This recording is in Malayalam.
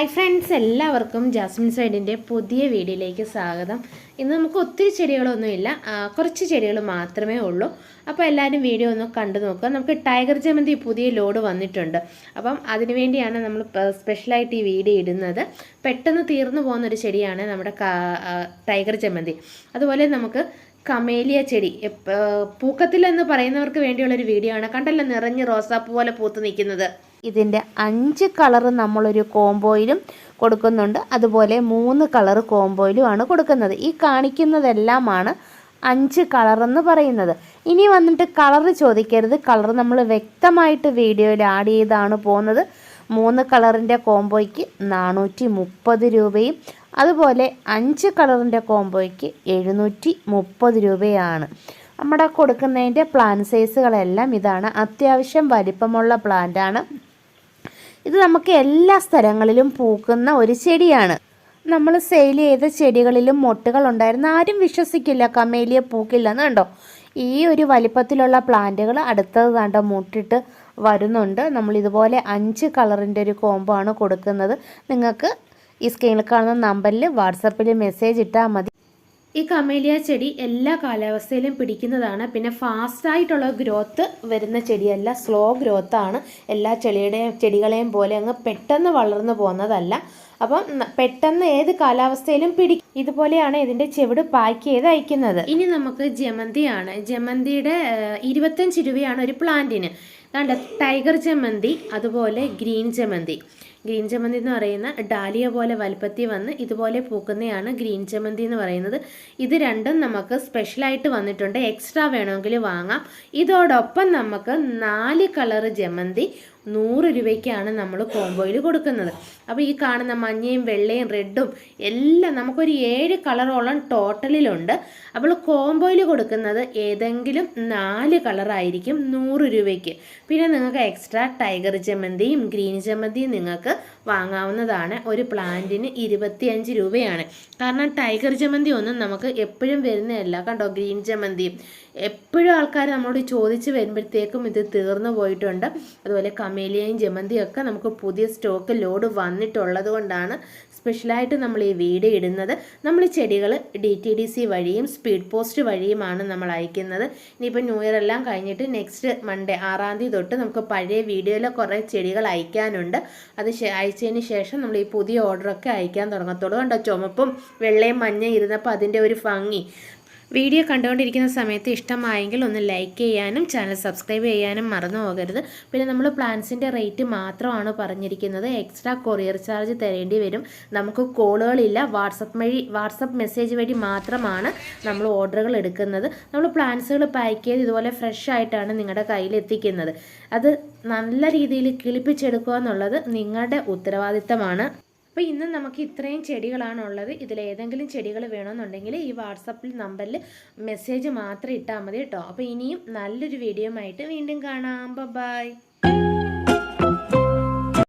ഹായ് ഫ്രണ്ട്സ് എല്ലാവർക്കും ജാസ്മിൻ സൈഡിന്റെ പുതിയ വീഡിയോയിലേക്ക് സ്വാഗതം. ഇന്ന് നമുക്ക് ഒത്തിരി ചെടികളൊന്നുമില്ല കുറച്ച് ചെടികൾ മാത്രമേ ഉള്ളൂ. അപ്പോൾ എല്ലാവരും വീഡിയോ ഒന്ന് കണ്ടു നോക്കുക. നമുക്ക് ടൈഗർ ജമന്തി പുതിയ ലോഡ് വന്നിട്ടുണ്ട്. അപ്പം അതിനുവേണ്ടിയാണ് നമ്മൾ സ്പെഷ്യലായിട്ട് ഈ വീഡിയോ ഇടുന്നത്. പെട്ടെന്ന് തീർന്നു പോകുന്ന ഒരു ചെടിയാണ് നമ്മുടെ ടൈഗർ ജമന്തി അതുപോലെ നമുക്ക് കമേലിയ ചെടി. പൂക്കത്തിൽ എന്ന് പറയുന്നവർക്ക് വേണ്ടിയുള്ളൊരു വീഡിയോ ആണ്. കണ്ടല്ലോ നിറഞ്ഞ് റോസാപ്പൂ പോലെ പൂത്ത് നിൽക്കുന്നത്. ഇതിന്റെ അഞ്ച് കളറ് നമ്മളൊരു കോംബോയിലും കൊടുക്കുന്നുണ്ട്. അതുപോലെ മൂന്ന് കളറ് കോംബോയിലുമാണ് കൊടുക്കുന്നത്. ഈ കാണിക്കുന്നതെല്ലാമാണ് അഞ്ച് കളറെന്ന് പറയുന്നത്. ഇനി വന്നിട്ട് കളറ് ചോദിക്കരുത്. കളർ നമ്മൾ വ്യക്തമായിട്ട് വീഡിയോയിൽ ആഡ് ചെയ്താണ് പോകുന്നത്. മൂന്ന് കളറിന്റെ കോംബോയ്ക്ക് നാനൂറ്റി മുപ്പത് രൂപയും അതുപോലെ അഞ്ച് കളറിന്റെ കോംബോയ്ക്ക് എഴുന്നൂറ്റി മുപ്പത് രൂപയാണ്. നമ്മുടെ കൊടുക്കുന്നതിന്റെ പ്ലാൻ സൈസുകളെല്ലാം ഇതാണ്. അത്യാവശ്യം വലിപ്പമുള്ള പ്ലാന്റാണ് ഇത് നമുക്ക് എല്ലാ സ്ഥലങ്ങളിലും പൂക്കുന്ന ഒരു ചെടിയാണ്. നമ്മൾ സെയിൽ ചെയ്ത ചെടികളിലും മൊട്ടുകൾ ഉണ്ടായിരുന്നു. ആരും വിശ്വസിക്കില്ല കമേലിയ പൂക്കില്ലെന്ന് കണ്ടോ? ഈ ഒരു വലിപ്പത്തിലുള്ള പ്ലാന്റുകൾ അടുത്തത് താണ്ട മുട്ടിട്ട് വരുന്നുണ്ട്. നമ്മൾ ഇതുപോലെ അഞ്ച് കളറിന്റെ ഒരു കോംബോ ആണ് കൊടുക്കുന്നത്. നിങ്ങൾക്ക് ഈ സ്ക്രീനിൽ കാണുന്ന നമ്പറിൽ വാട്സപ്പിൽ മെസ്സേജ് ഇട്ടാൽ മതി. ഈ കമേലിയ ചെടി എല്ലാ കാലാവസ്ഥയിലും പിടിക്കുന്നതാണ്. പിന്നെ ഫാസ്റ്റായിട്ടുള്ള ഗ്രോത്ത് വരുന്ന ചെടിയല്ല സ്ലോ ഗ്രോത്താണ് എല്ലാ ചെടിയുടെയും ചെടികളെയും പോലെ അങ്ങ് പെട്ടെന്ന് വളർന്നു പോകുന്നതല്ല. അപ്പം പെട്ടെന്ന് ഏത് കാലാവസ്ഥയിലും പിടി ഇതുപോലെയാണ് ഇതിന്റെ ചെവിട് പാക്ക് ചെയ്ത് അയക്കുന്നത്. ഇനി നമുക്ക് ജമന്തിയാണ്. ജമന്തിയുടെ ഇരുപത്തഞ്ച് രൂപയാണ് ഒരു പ്ലാന്റിന്. കണ്ട ടൈഗർ ജമന്തി അതുപോലെ ഗ്രീൻ ജമന്തി. ഗ്രീൻ ജമന്തി എന്ന് പറയുന്ന ഡാലിയ പോലെ വലുപ്പത്തിൽ വന്ന് ഇതുപോലെ പൂക്കുന്നതാണ് ഗ്രീൻ ജമന്തി എന്ന് പറയുന്നത്. ഇത് രണ്ടും നമുക്ക് സ്പെഷ്യലായിട്ട് വന്നിട്ടുണ്ട്. എക്സ്ട്രാ വേണമെങ്കിൽ വാങ്ങാം. ഇതോടൊപ്പം നമുക്ക് നാല് കളർ ജമന്തി നൂറ് രൂപയ്ക്കാണ് നമ്മൾ കോംബോയിൽ കൊടുക്കുന്നത്. അപ്പോൾ ഈ കാണുന്ന മഞ്ഞയും വെള്ളയും റെഡും എല്ലാം നമുക്കൊരു ഏഴ് കളറോളം ടോട്ടലിലുണ്ട് അപ്പോൾ കോംബോയിൽ കൊടുക്കുന്നത് ഏതെങ്കിലും നാല് കളറായിരിക്കും നൂറ് രൂപയ്ക്ക്. പിന്നെ നിങ്ങൾക്ക് എക്സ്ട്രാ ടൈഗർ ജമന്തിയും ഗ്രീൻ ജമന്തിയും നിങ്ങൾക്ക് വാങ്ങാവുന്നതാണ്. ഒരു പ്ലാന്റിന് ഇരുപത്തിയഞ്ച് രൂപയാണ്. കാരണം ടൈഗർ ജമന്തി ഒന്നും നമുക്ക് എപ്പോഴും വരുന്നതല്ല. കണ്ടോ? ഗ്രീൻ ജമന്തിയും എപ്പോഴും ആൾക്കാർ നമ്മളോട് ചോദിച്ച് വരുമ്പോഴത്തേക്കും ഇത് തീർന്നു പോയിട്ടുണ്ട്. അതുപോലെ കമേലിയയും ജമന്തിയും ഒക്കെ നമുക്ക് പുതിയ സ്റ്റോക്ക് ലോഡ് വന്നിട്ടുള്ളത് കൊണ്ടാണ് സ്പെഷ്യലായിട്ട് നമ്മൾ ഈ വീഡിയോ ഇടുന്നത്. നമ്മൾ ചെടികൾ ഡി ടി ഡി സി വഴിയും സ്പീഡ് പോസ്റ്റ് വഴിയുമാണ് നമ്മൾ അയക്കുന്നത്. ഇനിയിപ്പോൾ ന്യൂ ഇയർ എല്ലാം കഴിഞ്ഞിട്ട് നെക്സ്റ്റ് മൺഡേ ആറാം തീയതി തൊട്ട് നമുക്ക് പഴയ വീഡിയോയിലെ കുറേ ചെടികൾ അയക്കാനുണ്ട്. അത് അയച്ചതിന് ശേഷം നമ്മൾ ഈ പുതിയ ഓർഡറൊക്കെ അയക്കാൻ തുടങ്ങത്തുള്ളൂ. കണ്ടോ? ചുമപ്പും വെള്ളയും മഞ്ഞയും ഇരുന്നപ്പോൾ അതിന്റെ ഒരു ഭംഗി. വീഡിയോ കണ്ടുകൊണ്ടിരിക്കുന്ന സമയത്ത് ഇഷ്ടമായെങ്കിൽ ഒന്ന് ലൈക്ക് ചെയ്യാനും ചാനൽ സബ്സ്ക്രൈബ് ചെയ്യാനും മറന്നു പോകരുത്. പിന്നെ നമ്മൾ പ്ലാൻസിന്റെ റേറ്റ് മാത്രമാണ് പറഞ്ഞിരിക്കുന്നത്. എക്സ്ട്രാ കൊറിയർ ചാർജ് തരേണ്ടി വരും. നമുക്ക് കോളുകളില്ല വാട്സപ്പ് വഴി വാട്സപ്പ് മെസ്സേജ് വഴി മാത്രമാണ് നമ്മൾ ഓർഡറുകൾ എടുക്കുന്നത്. നമ്മൾ പ്ലാൻസുകൾ പാക്ക് ചെയ്ത് ഇതുപോലെ ഫ്രഷ് ആയിട്ടാണ് നിങ്ങളുടെ കയ്യിൽ എത്തിക്കുന്നത്. അത് നല്ല രീതിയിൽ കിളിപ്പിച്ചെടുക്കുക എന്നുള്ളത് നിങ്ങളുടെ ഉത്തരവാദിത്തമാണ്. അപ്പോൾ ഇന്ന് നമുക്ക് ഇത്രയും ചെടികളാണ് ഉള്ളത് ഇതിൽ ഏതെങ്കിലും ചെടികൾ വേണമെന്നുണ്ടെങ്കിൽ ഈ വാട്സപ്പിൽ നമ്പറിൽ മെസ്സേജ് മാത്രം ഇട്ടാൽ മതി കേട്ടോ. അപ്പോൾ ഇനിയും നല്ലൊരു വീഡിയോ ആയിട്ട് വീണ്ടും കാണാം. ബൈ